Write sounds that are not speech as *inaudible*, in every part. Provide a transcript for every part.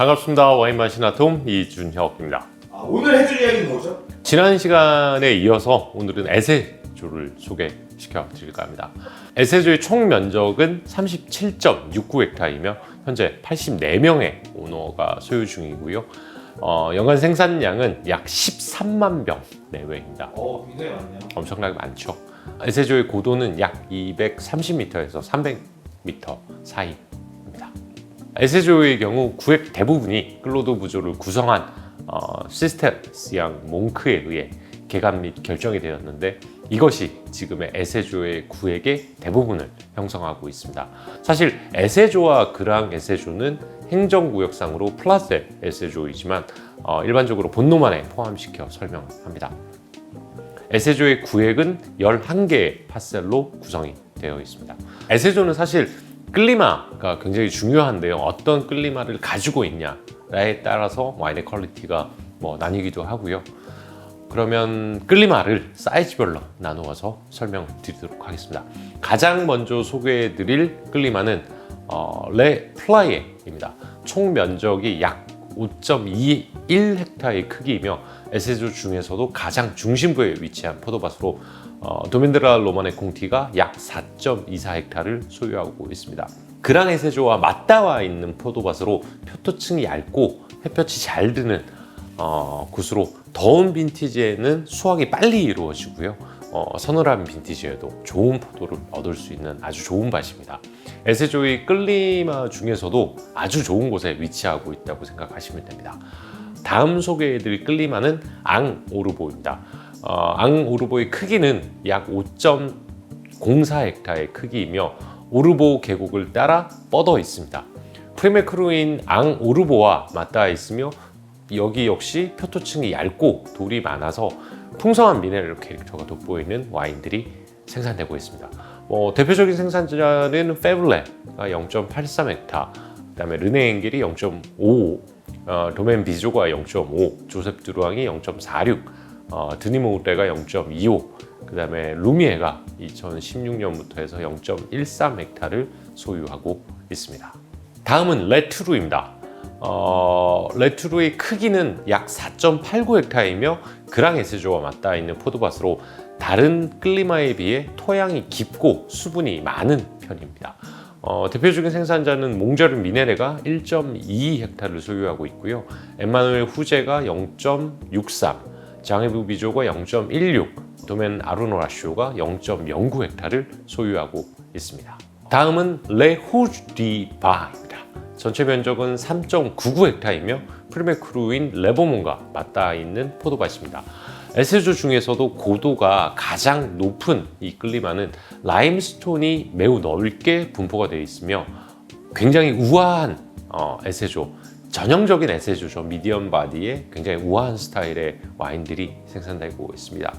반갑습니다. 와인 마시나 톰 이준혁입니다. 아, 오늘 해줄 이야기는 뭐죠? 지난 시간에 이어서 오늘은 에세조를 소개시켜 드릴까 합니다. 에세조의 총 면적은 37.69헥타이며 현재 84명의 오너가 소유 중이고요. 어, 연간 생산량은 약 13만 병 내외입니다. 어, 굉장히 많네요. 엄청나게 많죠. 에세조의 고도는 약 230m에서 300m 사이입니다. 에세조의 경우 구획 대부분이 클로도 구조를 구성한 어, 시스테스양 몽크에 의해 개간 및 결정이 되었는데 이것이 지금의 에세조의 구획의 대부분을 형성하고 있습니다. 사실 에세조와 그랑 에세조는 행정구역상으로 플라세 에세조이지만 어, 일반적으로 본노만에 포함시켜 설명합니다. 에세조의 구획은 11개의 파셀로 구성이 되어 있습니다. 에세조는 사실 클리마가 굉장히 중요한데요. 어떤 클리마를 가지고 있냐에 따라서 와인의 퀄리티가 뭐 나뉘기도 하고요. 그러면 클리마를 사이즈별로 나누어서 설명드리도록 하겠습니다. 가장 먼저 소개해드릴 클리마는 어, 레 플라이에입니다. 총 면적이 약 5.21헥타의 크기이며 에세조 중에서도 가장 중심부에 위치한 포도밭으로 어, 도멘드라 로마네 콩티가 약 4.24헥타를 소유하고 있습니다. 그랑 에세조와 맞닿아 있는 포도밭으로 표토층이 얇고 햇볕이 잘 드는 어, 곳으로 더운 빈티지에는 수확이 빨리 이루어지고요. 어, 서늘한 빈티지에도 좋은 포도를 얻을 수 있는 아주 좋은 밭입니다. 에세조의 끌리마 중에서도 아주 좋은 곳에 위치하고 있다고 생각하시면 됩니다. 다음 소개해드릴 끌리마는 앙 오르보입니다. 어, 앙 오르보의 크기는 약 5.04헥타의 크기이며 오르보 계곡을 따라 뻗어 있습니다. 프리메크루인 앙 오르보와 맞닿아 있으며 여기 역시 표토층이 얇고 돌이 많아서 풍성한 미네랄 캐릭터가 돋보이는 와인들이 생산되고 있습니다. 뭐 대표적인 생산자는 페블레가 0.83헥타, 그다음에 르네 엥겔이 0.55, 어, 도멘 비조가 0.5, 조셉 드루앙이 0.46, 어, 드니모우레가 0.25, 그 다음에 루미에가 2016년부터 해서 0.13헥타를 소유하고 있습니다. 다음은 레트루입니다. 어, 레트루의 크기는 약 4.89헥타이며 그랑에스조와 맞닿아 있는 포도밭으로 다른 클리마에 비해 토양이 깊고 수분이 많은 편입니다. 어, 대표적인 생산자는 몽자르 미네레가 1.22헥타를 소유하고 있고요. 엠마누엘 후제가 0.63, 장해부 비조가 0.16, 도멘 아르노 라쇼가 0.09헥타를 소유하고 있습니다. 다음은 레후디바입니다. 전체 면적은 3.99헥타이며 프리메크루인 레버몬과 맞닿아 있는 포도밭입니다. 에세조 중에서도 고도가 가장 높은 이 클리마는 라임스톤이 매우 넓게 분포가 되어 있으며 굉장히 우아한 어, 에세조 전형적인 에세조죠 미디엄 바디의 굉장히 우아한 스타일의 와인들이 생산되고 있습니다.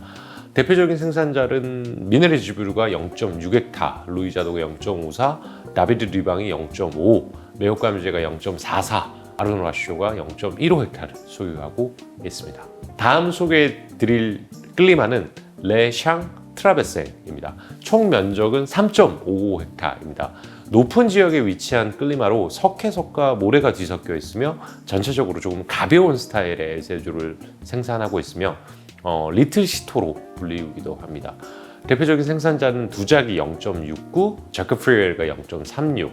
대표적인 생산자는 미네레 지브루가 0.6헥타, 루이자도가 0.54, 다비드 리방이 0.5, 메오카뮤제가 0.44, 아르노라쇼가 0.15헥타를 소유하고 있습니다. 다음 소개해드릴 클리마는 레샹 트라베세입니다. 총 면적은 3.55헥타입니다. 높은 지역에 위치한 클리마로 석회석과 모래가 뒤섞여 있으며 전체적으로 조금 가벼운 스타일의 에세주를 생산하고 있으며 어, 리틀 시토로 불리기도 합니다. 대표적인 생산자는 두작이 0.69, 자크프리엘가 0.36,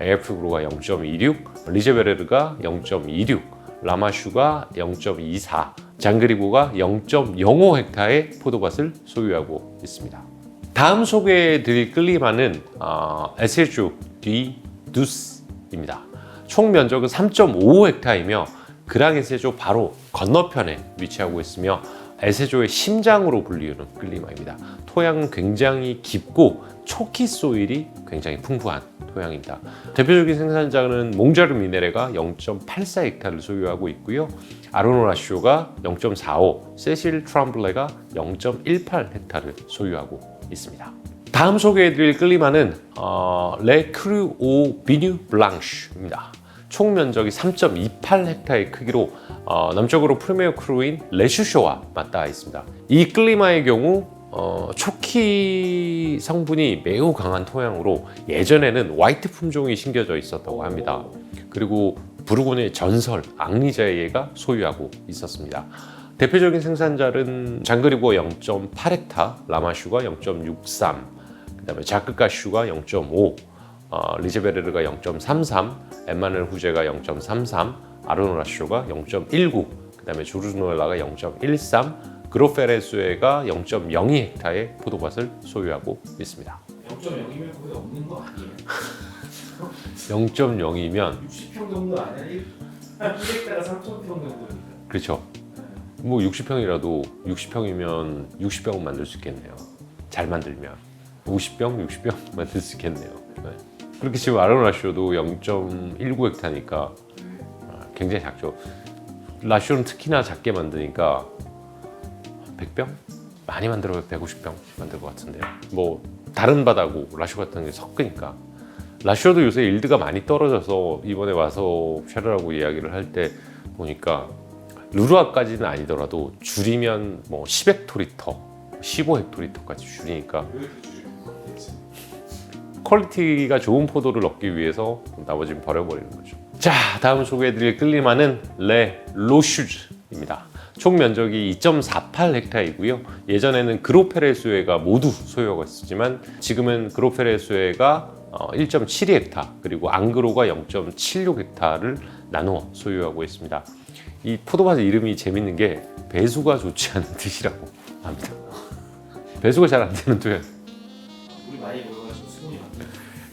에프그로가 0.26, 리제베레르가 0.26, 라마슈가 0.24, 장그리고가 0.05헥타의 포도밭을 소유하고 있습니다. 다음 소개해드릴 클리마는 어, 에세주 디 두스입니다. 총 면적은 3.55헥타이며 그랑 에세조 바로 건너편에 위치하고 있으며 에세조의 심장으로 불리우는 클리마입니다. 토양은 굉장히 깊고 초키 소일이 굉장히 풍부한 토양입니다. 대표적인 생산자는 몽자르 미네레가 0.84헥타를 소유하고 있고요. 아로노라쇼가 0.45, 세실 트럼블레가 0.18헥타를 소유하고 있습니다. 다음 소개해드릴 클리마는 어, 레 크루 오 비뉴 블랑쉬입니다. 총 면적이 3.28헥타의 크기로 어, 남쪽으로 프리미어 크루인 레슈쇼와 맞닿아 있습니다. 이 클리마의 경우 어, 초키 성분이 매우 강한 토양으로 예전에는 화이트 품종이 심겨져 있었다고 합니다. 그리고 부르고뉴의 전설 앙리자예가 소유하고 있었습니다. 대표적인 생산자는 장그리고 0.8헥타, 라마슈가 0.63, 그다음에 자크가슈가 0.5, 어, 리제베르가 0.33, 엠마넬 후제가 0.33, 아르노라쇼가 0.19, 그다음에 조르노엘라가 0.13, 그로페레스웨가 0.02 헥타의 포도밭을 소유하고 있습니다. 0.0이면 거의 없는 거 아니에요? *laughs* 0.0이면 60평 정도 아니야? 1, 1헥타가 3,000평 정도니까. 그렇죠. 뭐 60평이라도 60평이면 60병은 만들 수 있겠네요. 잘 만들면 50병, 60병 *laughs* 만들 수 있겠네요. 네. 그렇게 지금 아로나쇼도 0.19 헥타니까 아, 굉장히 작죠. 라쇼는 특히나 작게 만드니까 100병? 많이 만들어도 150병 만들 것 같은데요. 뭐 다른 바다고 라쇼 같은 게 섞으니까 라쇼도 요새 일드가 많이 떨어져서 이번에 와서 샤르라고 이야기를 할 때 보니까 루루아까지는 아니더라도 줄이면 뭐 10헥토리터, 15헥토리터까지 줄이니까? 퀄리티가 좋은 포도를 얻기 위해서 나머지는 버려버리는 거죠. 자, 다음 소개해드릴 끌리마는 레 로슈즈입니다. 총 면적이 2.48 헥타이고요. 예전에는 그로페레수에가 모두 소유하고 있었지만 지금은 그로페레수에가 1.72 헥타 그리고 앙그로가 0.76 헥타를 나누어 소유하고 있습니다. 이 포도밭의 이름이 재밌는 게 배수가 좋지 않은 뜻이라고 합니다. 배수가 잘 안 되는 토양. 물이 많이 모여가지고 수분이 많네.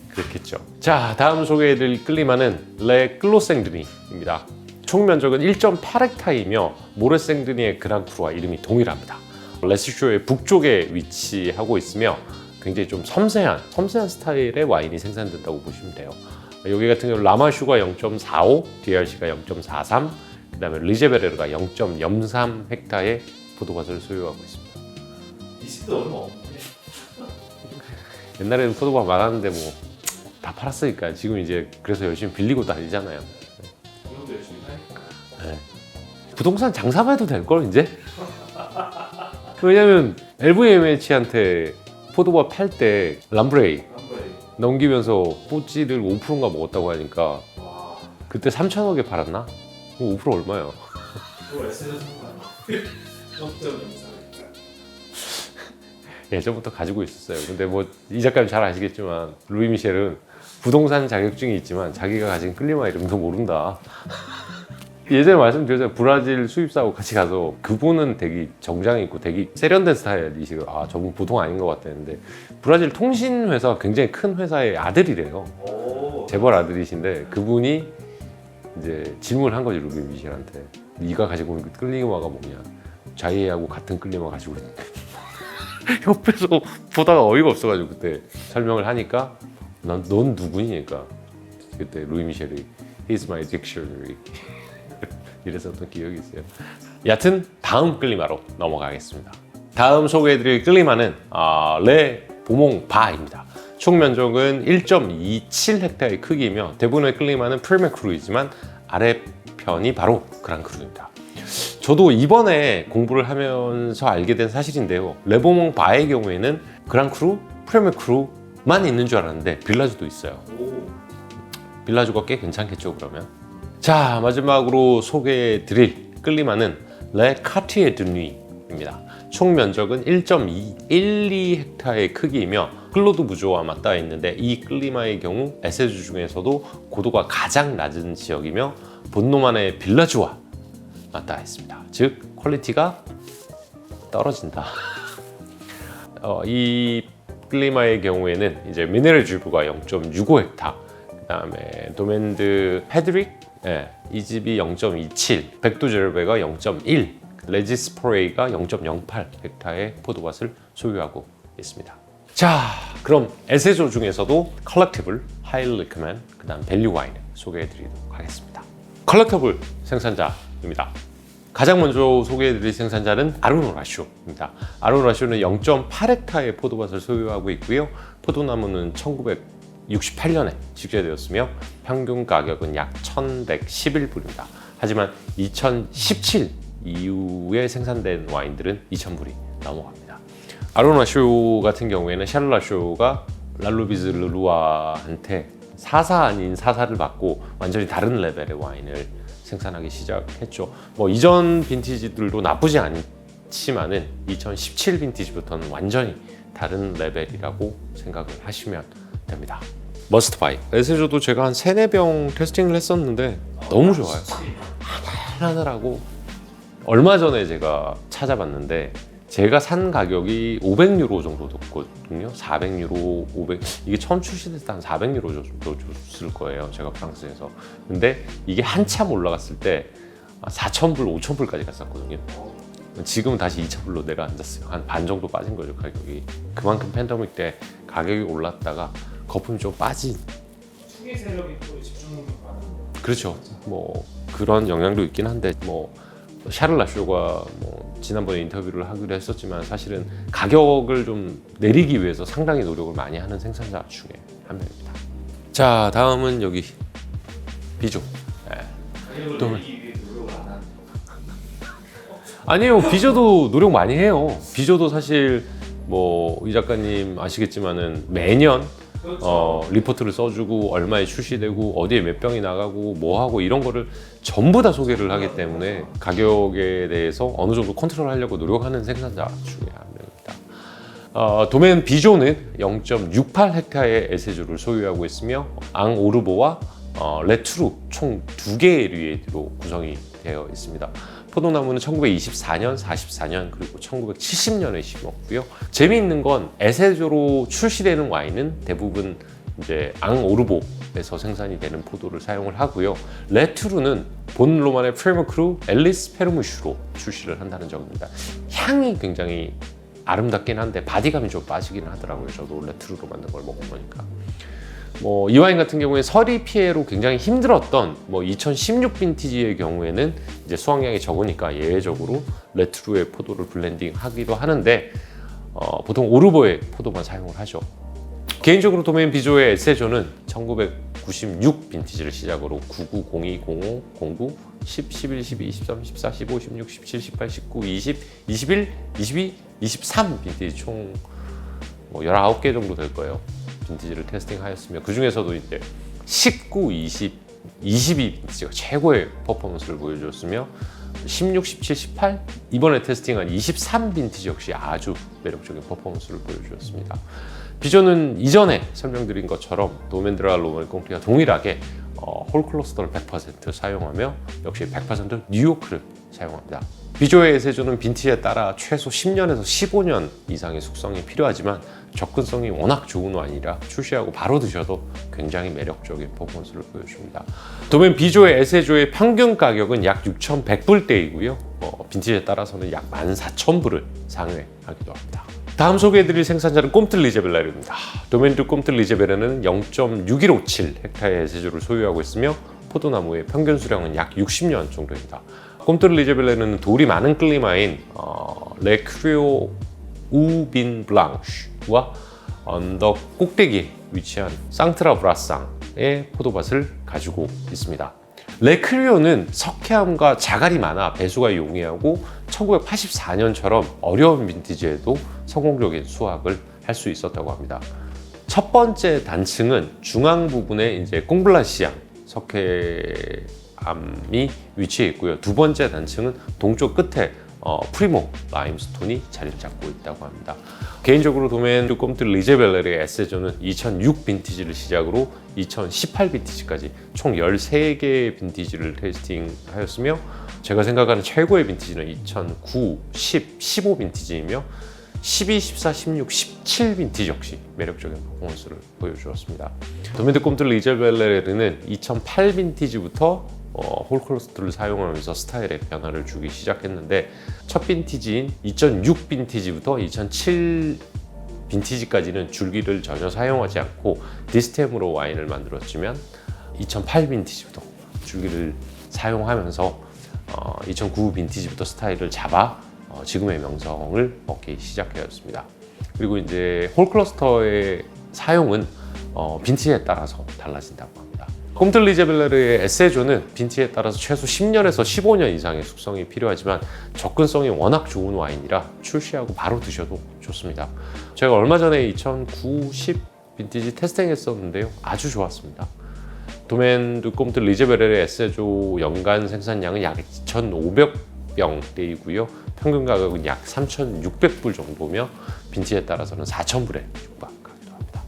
그렇겠죠. 자, 다음 소개해드릴 끌리마는 레 클로생드니입니다. 총 면적은 1.8헥타이며 모레생드니의 그랑크루와 이름이 동일합니다. 레스쇼의 북쪽에 위치하고 있으며 굉장히 좀 섬세한 섬세한 스타일의 와인이 생산된다고 보시면 돼요. 여기 같은 경우 라마슈가 0.45, DRC가 0.43, 그 다음에 리제베레르가 0.03 헥타의 포도밭을 소유하고 있습니다. 리스도 얼마 없는데. *laughs* 옛날에는 포도밭 많았는데 뭐 다 팔았으니까 지금 이제 그래서 열심히 빌리고 다니잖아요. 이 정도 열심히 하니까. 부동산 장사만 해도 될 걸 이제. *laughs* 왜냐면 LVMH한테 포도밭 팔 때 람브레이 한번에 넘기면서 뽀찌를 5%인가 먹었다고 하니까 와, 그때 3천억에 팔았나? 그럼 5% 얼마야? *laughs* 그거 SNS에서 산거 아니야? 0.04니까. 예전부터 가지고 있었어요. 근데 뭐 이 작가님 잘 아시겠지만 루이 미셸은 부동산 자격증이 있지만 자기가 가진 클리마 이름도 모른다. *laughs* 예전에 말씀드렸잖아요. 브라질 수입사하고 같이 가서 그분은 되게 정장 입고 되게 세련된 스타일이시고 아 저분 보통 아닌 것 같다는데 브라질 통신회사 굉장히 큰 회사의 아들이래요. 오, 재벌 아들이신데 그분이 이제 질문을 한 거지 루비 미셸한테. 네가 가지고 있는 끌리마가 뭐냐? 자이하고 같은 끌리마 가지고 있는데 옆에서 보다가 어이가 없어가지고 그때 설명을 하니까 넌, 넌 누구니까 그때 루이 미셸이 He's my dictionary. *laughs* 이랬었던 기억이 있어요. 여튼 다음 끌리마로 넘어가겠습니다. 다음 소개해드릴 끌리마는 아, 레 보몽 바입니다 총 면적은 1.27 헥타의 크기이며 대부분의 끌리마는 풀메크루이지만 아래편이 바로 그랑크루입니다 저도 이번에 공부를 하면서 알게 된 사실인데요. 레보몽 바의 경우에는 그랑크루, 프레메크루만 있는 줄 알았는데 빌라주도 있어요. 오, 빌라주가 꽤 괜찮겠죠 그러면. 자 마지막으로 소개해드릴 끌리마는 레 카티에 드누이입니다. 총 면적은 1.12 헥타의 크기이며 클로드 부조와 맞닿아 있는데 이 끌리마의 경우 에세주 중에서도 고도가 가장 낮은 지역이며 본노만의 빌라주와 맞닿아 있습니다. 즉 퀄리티가 떨어진다. *laughs* 어, 이 클리마의 경우에는 이제 미네랄 주부가 0.65 헥타, 그다음에 도멘드 헤드릭 예, 이 집이 0.27, 백두제르베가 0.1, 레지스프레이가 0.08 헥타의 포도밭을 소유하고 있습니다. 자, 그럼 에세조 중에서도 컬렉티블, 하이리 리커맨, 그 다음 밸류 와인 소개해드리도록 하겠습니다. 컬렉터블 생산자입니다. 가장 먼저 소개해드릴 생산자는 아르노라쇼입니다. 아르노라쇼는 0.8헥타의 포도밭을 소유하고 있고요. 포도나무는 1968년에 직재되었으며 평균 가격은 약 1,111불입니다. 하지만 2017 이후에 생산된 와인들은 2,000불이 넘어갑니다. 아로나쇼 같은 경우에는 샤를라쇼가 랄루비즈 르루아한테 사사 아닌 사사를 받고 완전히 다른 레벨의 와인을 생산하기 시작했죠. 뭐 이전 빈티지들도 나쁘지 않지만은 2017 빈티지부터는 완전히 다른 레벨이라고 생각을 하시면 됩니다. 머스트 바이. 에세조도 제가 한 3, 4병 테스팅을 했었는데 너무 좋아요. 하늘하고 얼마 전에 제가 찾아봤는데 제가 산 가격이 500유로 정도 됐거든요. 400유로, 500 이게 처음 출시됐을 때 한 400유로 정도 줬을 거예요. 제가 프랑스에서. 근데 이게 한참 올라갔을 때 4,000불, 5,000불까지 갔었거든요. 지금은 다시 2,000불로 내려앉았어요. 한 반 정도 빠진 거죠 가격이. 그만큼 팬데믹 때 가격이 올랐다가 거품이 좀 빠진 그렇죠. 뭐 그런 영향도 있긴 한데 뭐 샤를 라 쇼가 뭐 지난번에 인터뷰를 하기로 했었지만 사실은 가격을 좀 내리기 위해서 상당히 노력을 많이 하는 생산자 중에 한 명입니다. 자 다음은 여기 비조. 예. 또- 아니에요. 비조도 노력 많이 해요. 비조도 사실 뭐 이 작가님 아시겠지만은 매년. 어, 리포트를 써주고 얼마에 출시되고 어디에 몇 병이 나가고 뭐 하고 이런 거를 전부 다 소개를 하기 때문에 가격에 대해서 어느 정도 컨트롤하려고 노력하는 생산자 중에 한 명입니다. 어, 도메인 비조는 0.68 헥타의 에세조를 소유하고 있으며 앙 오르보와 어, 레투루 총 두 개의 류에로 구성이 되어 있습니다. 포도나무는 1924년, 44년 그리고 1970년에 심었고요. 재미있는 건 에세조로 출시되는 와인은 대부분 이제 앙 오르보 에서 생산이 되는 포도를 사용을 하고요. 레투르는 본 로만의 프레머크루 앨리스 페르무슈로 출시를 한다는 점입니다. 향이 굉장히 아름답긴 한데 바디감이 좀 빠지기는 하더라고요. 저도 레트로로 만든 걸 먹어보니까. 뭐 이 와인 같은 경우에 서리 피해로 굉장히 힘들었던 뭐 2016 빈티지의 경우에는 이제 수확량이 적으니까 예외적으로 레트로의 포도를 블렌딩 하기도 하는데 어, 보통 오르보의 포도만 사용을 하죠. 개인적으로 도메인 비조의 에세조는 1996 빈티지를 시작으로 99, 02, 05, 09, 10, 11, 12, 23, 14, 15, 16, 17, 18, 19, 20, 21, 22, 23 빈티지 총 뭐 19개 정도 될 거예요. 빈티지를 테스팅하였으며 그 중에서도 이제 19, 20, 22 빈티지가 최고의 퍼포먼스를 보여줬으며 16, 17, 18 이번에 테스팅한 23 빈티지 역시 아주 매력적인 퍼포먼스를 보여주었습니다. 비전은 이전에 설명드린 것처럼 도멘드라 로멀 꽁피가 동일하게 어, 홀 클러스터를 100% 사용하며 역시 100% 뉴요크를 사용합니다. 비조의 에세조는 빈티지에 따라 최소 10년에서 15년 이상의 숙성이 필요하지만 접근성이 워낙 좋은 와인이라 출시하고 바로 드셔도 굉장히 매력적인 퍼포먼스를 보여줍니다. 도면 비조의 에세조의 평균 가격은 약 6,100불대이고요. 어, 빈티지에 따라서는 약 14,000불을 상회하기도 합니다. 다음 소개해드릴 생산자는 꼼틀 리제벨라입니다. 도멘드 꼼틀 리제벨라는 0.6157 헥타의 에세조를 소유하고 있으며 포도나무의 평균 수령은 약 60년 정도입니다. 꼼틀 리제벨라는 돌이 많은 클리마인 어, 레크리오 우빈 블랑쉬와 언덕 꼭대기에 위치한 상트라 브라상의 포도밭을 가지고 있습니다. 레크리오는 석회암과 자갈이 많아 배수가 용이하고 1984년처럼 어려운 빈티지에도 성공적인 수확을 할 수 있었다고 합니다. 첫 번째 단층은 중앙 부분에 이제 꽁블라시앙 석회암이 위치해 있고요. 두 번째 단층은 동쪽 끝에 어, 프리모 라임스톤이 자리를 잡고 있다고 합니다. 개인적으로 도메인 꼼트 리제벨레르의 에세조는 2006 빈티지를 시작으로 2018 빈티지까지 총 13개의 빈티지를 테이스팅하였으며 제가 생각하는 최고의 빈티지는 2009, 10, 15 빈티지이며 12, 14, 16, 17 빈티지 역시 매력적인 퍼포먼스를 보여주었습니다. 도메드 꼼트 리제벨레르는 2008 빈티지부터 어, 홀클러스트를 사용하면서 스타일에 변화를 주기 시작했는데 첫 빈티지인 2006 빈티지부터 2007 빈티지까지는 줄기를 전혀 사용하지 않고 디스템으로 와인을 만들었지만 2008 빈티지부터 줄기를 사용하면서 어, 2009 빈티지부터 스타일을 잡아 어, 지금의 명성을 얻기 시작하였습니다. 그리고 이제 홀클러스터의 사용은 어, 빈티지에 따라서 달라진다고 합니다. 꼼틀리제벨레르의 에세조는 빈티에 따라서 최소 10년에서 15년 이상의 숙성이 필요하지만 접근성이 워낙 좋은 와인이라 출시하고 바로 드셔도 좋습니다. 제가 얼마 전에 2009, 10 빈티지 테스팅 했었는데요. 아주 좋았습니다. 도멘 두꼼트 리제베렐의 에세조 연간 생산량은 약 2,500병대이고요. 평균 가격은 약 3,600불 정도며 빈티지에 따라서는 4,000불에 육박하기도 합니다.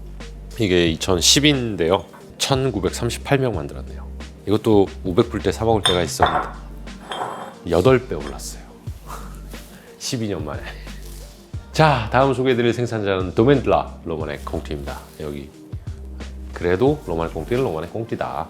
이게 2010인데요. 1,938명 만들었네요. 이것도 500불 때 사 먹을 때가 있었는데 8배 올랐어요. 12년 만에. 자, 다음 소개해드릴 생산자는 도멘드라 로만의 콩티입니다. 여기 그래도 로만의 콩티는 로만의 콩티다.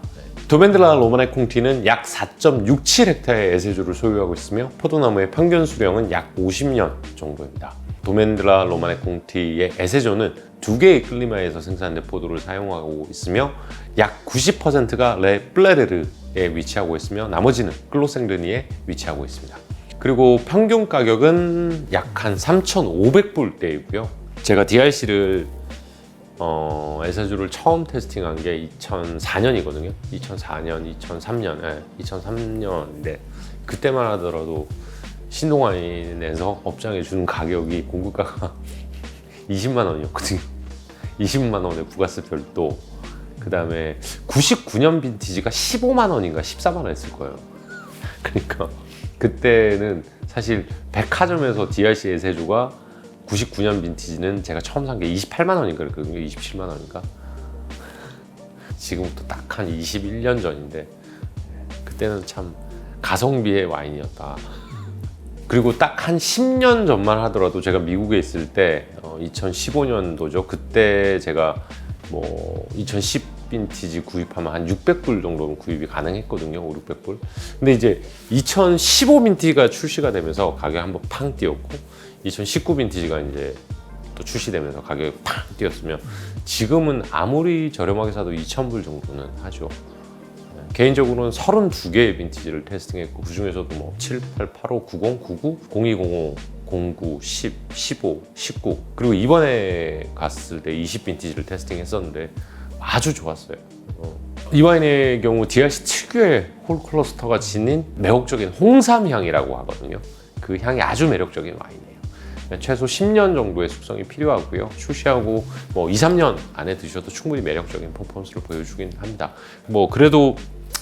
도멘드라 로만의 콩티는 약 4.67헥타의 에세조를 소유하고 있으며 포도나무의 평균 수령은 약 50년 정도입니다. 도멘드라 로만의 콩티의 에세조는 두 개의 클리마에서 생산된 포도를 사용하고 있으며 약 90%가 레 플레르르에 위치하고 있으며 나머지는 클로생르니에 위치하고 있습니다. 그리고 평균 가격은 약 한 3,500불대이고요. 제가 DRC를 어, 에세주를 처음 테스팅한 게 2004년이거든요. 2004년, 2003년, 예, 2003년인데 그때만 하더라도 신동아인에서 업장에 주는 가격이 공급가가 *laughs* 20만 원이었거든요. *laughs* 20만 원에 부가세 별도. 그 다음에 99년 빈티지가 15만 원인가 14만 원 했을 거예요. *laughs* 그러니까 그때는 사실 백화점에서 DRC 에세주가 99년 빈티지는 제가 처음 산 게 28만 원인가 그랬거든요. 27만 원인가. 지금부터 딱 한 21년 전인데 그때는 참 가성비의 와인이었다. 그리고 딱 한 10년 전만 하더라도 제가 미국에 있을 때 어, 2015년도죠. 그때 제가 뭐 2010 빈티지 구입하면 한 600불 정도는 구입이 가능했거든요. 5, 600불. 근데 이제 2015 빈티지가 출시가 되면서 가격이 한번 팡 뛰었고 2019 빈티지가 이제 또 출시되면서 가격이 팡 뛰었으면 지금은 아무리 저렴하게 사도 2,000불 정도는 하죠. 개인적으로는 32개의 빈티지를 테스팅했고 그 중에서도 뭐 7, 8, 8, 5, 90, 99, 0205, 09, 10, 15, 19 그리고 이번에 갔을 때 20 빈티지를 테스팅했었는데 아주 좋았어요. 어. 이 와인의 경우 DRC 특유의 홀 클러스터가 지닌 매혹적인 홍삼 향이라고 하거든요. 그 향이 아주 매력적인 와인이에요. 최소 10년 정도의 숙성이 필요하고요. 출시하고 뭐 2, 3년 안에 드셔도 충분히 매력적인 퍼포먼스를 보여주긴 합니다. 뭐 그래도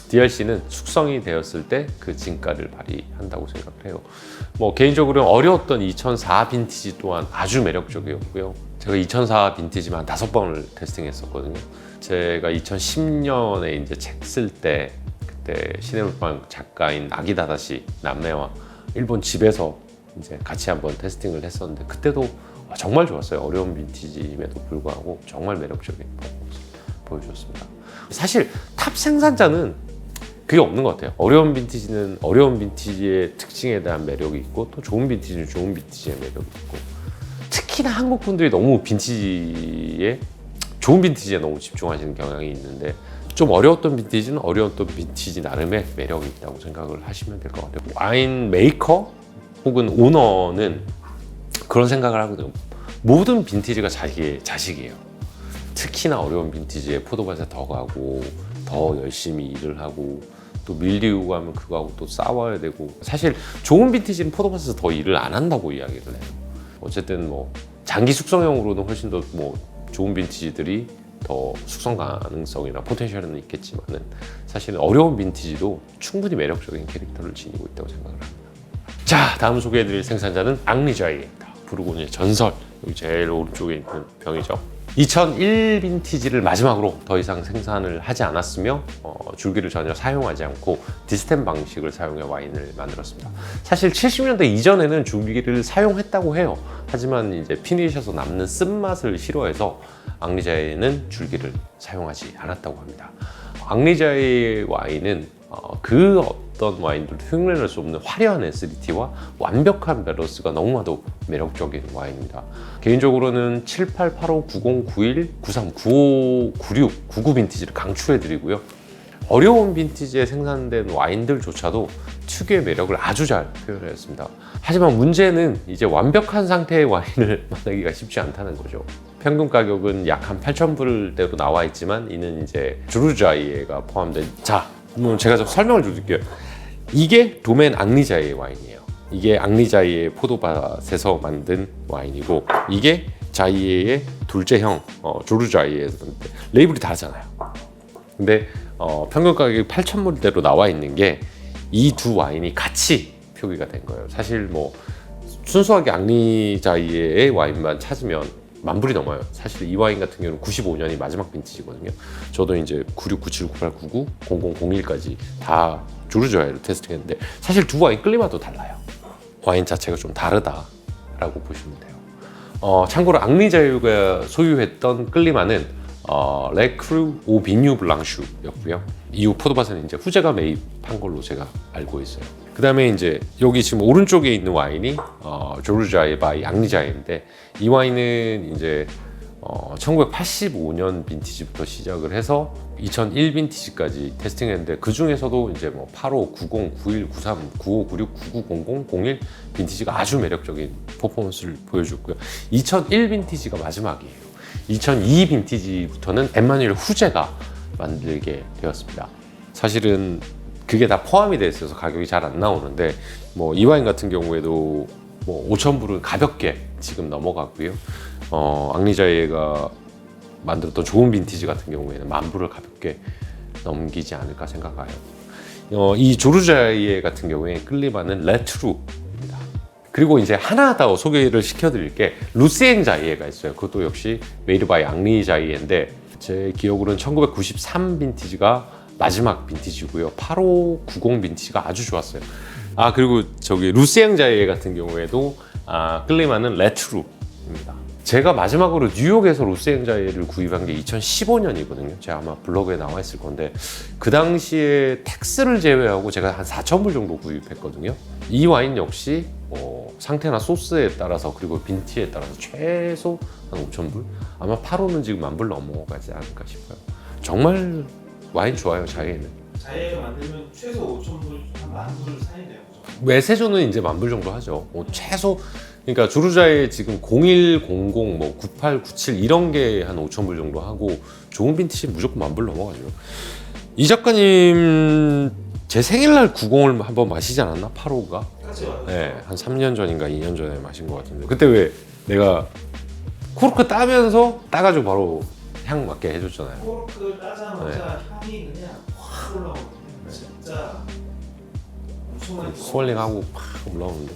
DRC는 숙성이 되었을 때 그 진가를 발휘한다고 생각을 해요. 뭐 개인적으로 어려웠던 2004 빈티지 또한 아주 매력적이었고요. 제가 2004 빈티지만 한 다섯 번을 테스팅했었거든요. 제가 2010년에 이제 책 쓸 때 그때 시네물방 작가인 아기다다 시 남매와 일본 집에서 이제 같이 한번 테스팅을 했었는데 그때도 정말 좋았어요. 어려운 빈티지임에도 불구하고 정말 매력적인 퍼포먼스 보여줬습니다. 사실 탑 생산자는 그게 없는 것 같아요. 어려운 빈티지는 어려운 빈티지의 특징에 대한 매력이 있고 또 좋은 빈티지는 좋은 빈티지의 매력이 있고 특히나 한국 분들이 너무 빈티지에 좋은 빈티지에 너무 집중하시는 경향이 있는데 좀 어려웠던 빈티지는 어려웠던 빈티지 나름의 매력이 있다고 생각을 하시면 될 것 같아요. 와인 메이커 혹은 오너는 그런 생각을 하거든요. 모든 빈티지가 자기의 자식이에요. 특히나 어려운 빈티지에 포도밭에 더 가고 더 열심히 일을 하고 또 밀리우고 하면 그거하고 또 싸워야 되고 사실 좋은 빈티지는 포도밭에서 더 일을 안 한다고 이야기를 해요. 어쨌든 뭐 장기 숙성형으로는 훨씬 더 뭐 좋은 빈티지들이 더 숙성 가능성이나 포텐셜은 있겠지만은 사실은 어려운 빈티지도 충분히 매력적인 캐릭터를 지니고 있다고 생각을 합니다. 자, 다음 소개해드릴 생산자는 앙리자이입니다. 부르고니의 전설 여기 제일 오른쪽에 있는 병이죠. 2001 빈티지를 마지막으로 더 이상 생산을 하지 않았으며 어, 줄기를 전혀 사용하지 않고 디스템 방식을 사용해 와인을 만들었습니다. 사실 70년대 이전에는 줄기를 사용했다고 해요. 하지만 이제 피니셔서 남는 쓴맛을 싫어해서 앙리자이는 줄기를 사용하지 않았다고 합니다. 앙리자이 와인은 어, 그 어떤 와인들도 흉내낼 수 없는 화려한 에시디티와 완벽한 밸런스가 너무나도 매력적인 와인입니다. 개인적으로는 7, 8, 8, 5, 90, 91, 93, 95, 96, 99 빈티지를 강추해드리고요. 어려운 빈티지에 생산된 와인들조차도 특유의 매력을 아주 잘 표현했습니다. 하지만 문제는 이제 완벽한 상태의 와인을 *laughs* 만나기가 쉽지 않다는 거죠. 평균 가격은 약 한 8,000불대로 나와 있지만 이는 이제 주루자이에가 포함된 자, 그럼 제가 좀 설명을 좀 드릴게요. 이게 도멘 앙리자이의 와인이에요. 이게 앙리자이의 포도밭에서 만든 와인이고 이게 자이에의 둘째 형 어, 조르 자이에였는데 레이블이 다르잖아요. 근데 어, 평균 가격이 8,000불대로 나와 있는 게 이 두 와인이 같이 표기가 된 거예요. 사실 뭐 순수하게 앙리자이의 와인만 찾으면 만 불이 넘어요. 사실 이 와인 같은 경우는 95년이 마지막 빈티지거든요. 저도 이제 96, 97, 98, 99, 00, 01까지 다 조르자이로 테스팅했는데 사실 두 와인 끌리마도 달라요. 와인 자체가 좀 다르다라고 보시면 돼요. 어, 참고로 앙리자유가 소유했던 끌리마는 어, 레크루 오 비뉴 블랑슈였고요. 이후 포도밭은 이제 후제가 매입한 걸로 제가 알고 있어요. 그 다음에 이제 여기 지금 오른쪽에 있는 와인이 어, 조르자의 바이 앙리자인데 이 와인은 이제 어, 1985년 빈티지부터 시작을 해서 2001 빈티지까지 테스팅했는데 그 중에서도 이제 뭐 85, 90, 91, 93, 95, 96, 99, 00, 01 빈티지가 아주 매력적인 퍼포먼스를 보여줬고요. 2001 빈티지가 마지막이에요. 2002 빈티지부터는 엠마뉴엘 후제가 만들게 되었습니다. 사실은 그게 다 포함이 돼 있어서 가격이 잘 안 나오는데 뭐 이 와인 같은 경우에도 뭐 5천 불은 가볍게 지금 넘어가고요. 어, 앙리자이가 만들었던 좋은 빈티지 같은 경우에는 만 불을 가볍게 넘기지 않을까 생각해요. 어, 이 조르자이에 같은 경우에 끌리바는 레트루입니다. 그리고 이제 하나 더 소개를 시켜드릴 게 루시엥 자이에가 있어요. 그것도 역시 메이드 바이 앙리 자이에인데 제 기억으로는 1993 빈티지가 마지막 빈티지고요. 8590 빈티지가 아주 좋았어요. 아 그리고 저기 루시엥 자이에 같은 경우에도 아, 끌리마는 레트루입니다. 제가 마지막으로 뉴욕에서 루시엥 자이에를 구입한 게 2015년이거든요. 제가 아마 블로그에 나와 있을 건데 그 당시에 텍스를 제외하고 제가 한 4,000불 정도 구입했거든요. 이 와인 역시 뭐 상태나 소스에 따라서 그리고 빈티에 따라서 최소 한 5,000불? 아마 8호는 지금 만불 넘어가지 않을까 싶어요. 정말 와인 좋아요, 자이에는. 자해가 만들면 최소 5천 불, 한 만불 사이네요. 그죠? 외세조는 이제 만불 정도 하죠. 뭐 최소 그러니까 주루자에 지금 0100, 뭐 98, 97 이런 게 한 5천 불 정도 하고 좋은 빈티지 무조건 만불 넘어가죠. 이 작가님 제 생일날 90을 한번 마시지 않았나? 8호가? 네, 한 3년 전인가 2년 전에 마신 것 같은데 그때 왜 내가 코르크 따면서 따가지고 바로 향 맡게 해줬잖아요. 코르크를 따자마자 네. 향이 그냥 확 올라오거든요. 진짜 엄청나게 스월링하고 팍 올라오는데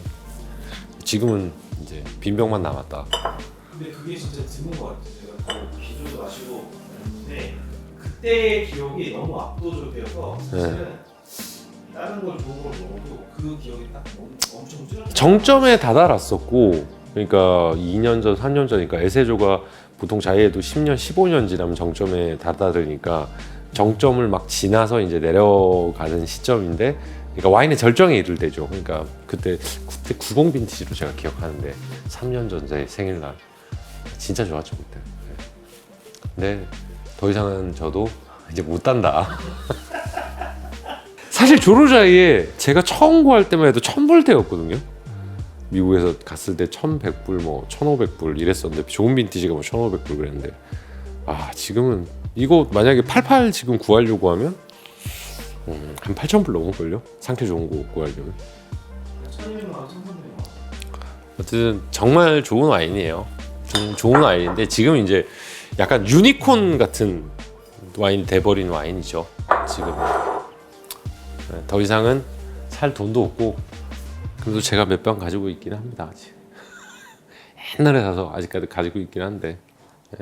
지금은 이제 빈 병만 남았다. 근데 그게 진짜 드문 것 같아요. 제가 그 기술도 마시고 했는데 그때의 기억이 너무 압도적이어서 사실은 다른 걸걸 먹어도 그 기억이 딱 엄- 엄청 뚜렷해. 정점에 다다랐었고 그러니까 2년 전, 3년 전이니까 에세조가 보통 자이에도 10년, 15년 지나면 정점에 다다르니까 정점을 막 지나서 이제 내려가는 시점인데 그러니까 와인의 절정에 이를 때죠. 그러니까 그때 그때 90 빈티지로 제가 기억하는데 3년 전 제 생일날 진짜 좋았죠 그때. 네. 근데 더 이상은 저도 이제 못 단다. *laughs* 사실 조르자이에 제가 처음 구할 때만 해도 1000불대였거든요. 미국에서 갔을 때 1100불 뭐 1500불 이랬었는데 좋은 빈티지가 뭐 1500불 그랬는데 아 지금은 이거 만약에 88 지금 구하려고 하면 음, 한 8000불 넘을걸요? 상태 좋은 거 구하려면. 어쨌든 정말 좋은 와인이에요 좀 좋은 와인인데 지금 이제 약간 유니콘 같은 와인이 돼버린 와인이죠 지금 네, 더 이상은 살 돈도 없고 그래도 제가 몇 병 가지고 있긴 합니다 아직 *laughs* 옛날에 사서 아직까지 가지고 있긴 한데 예.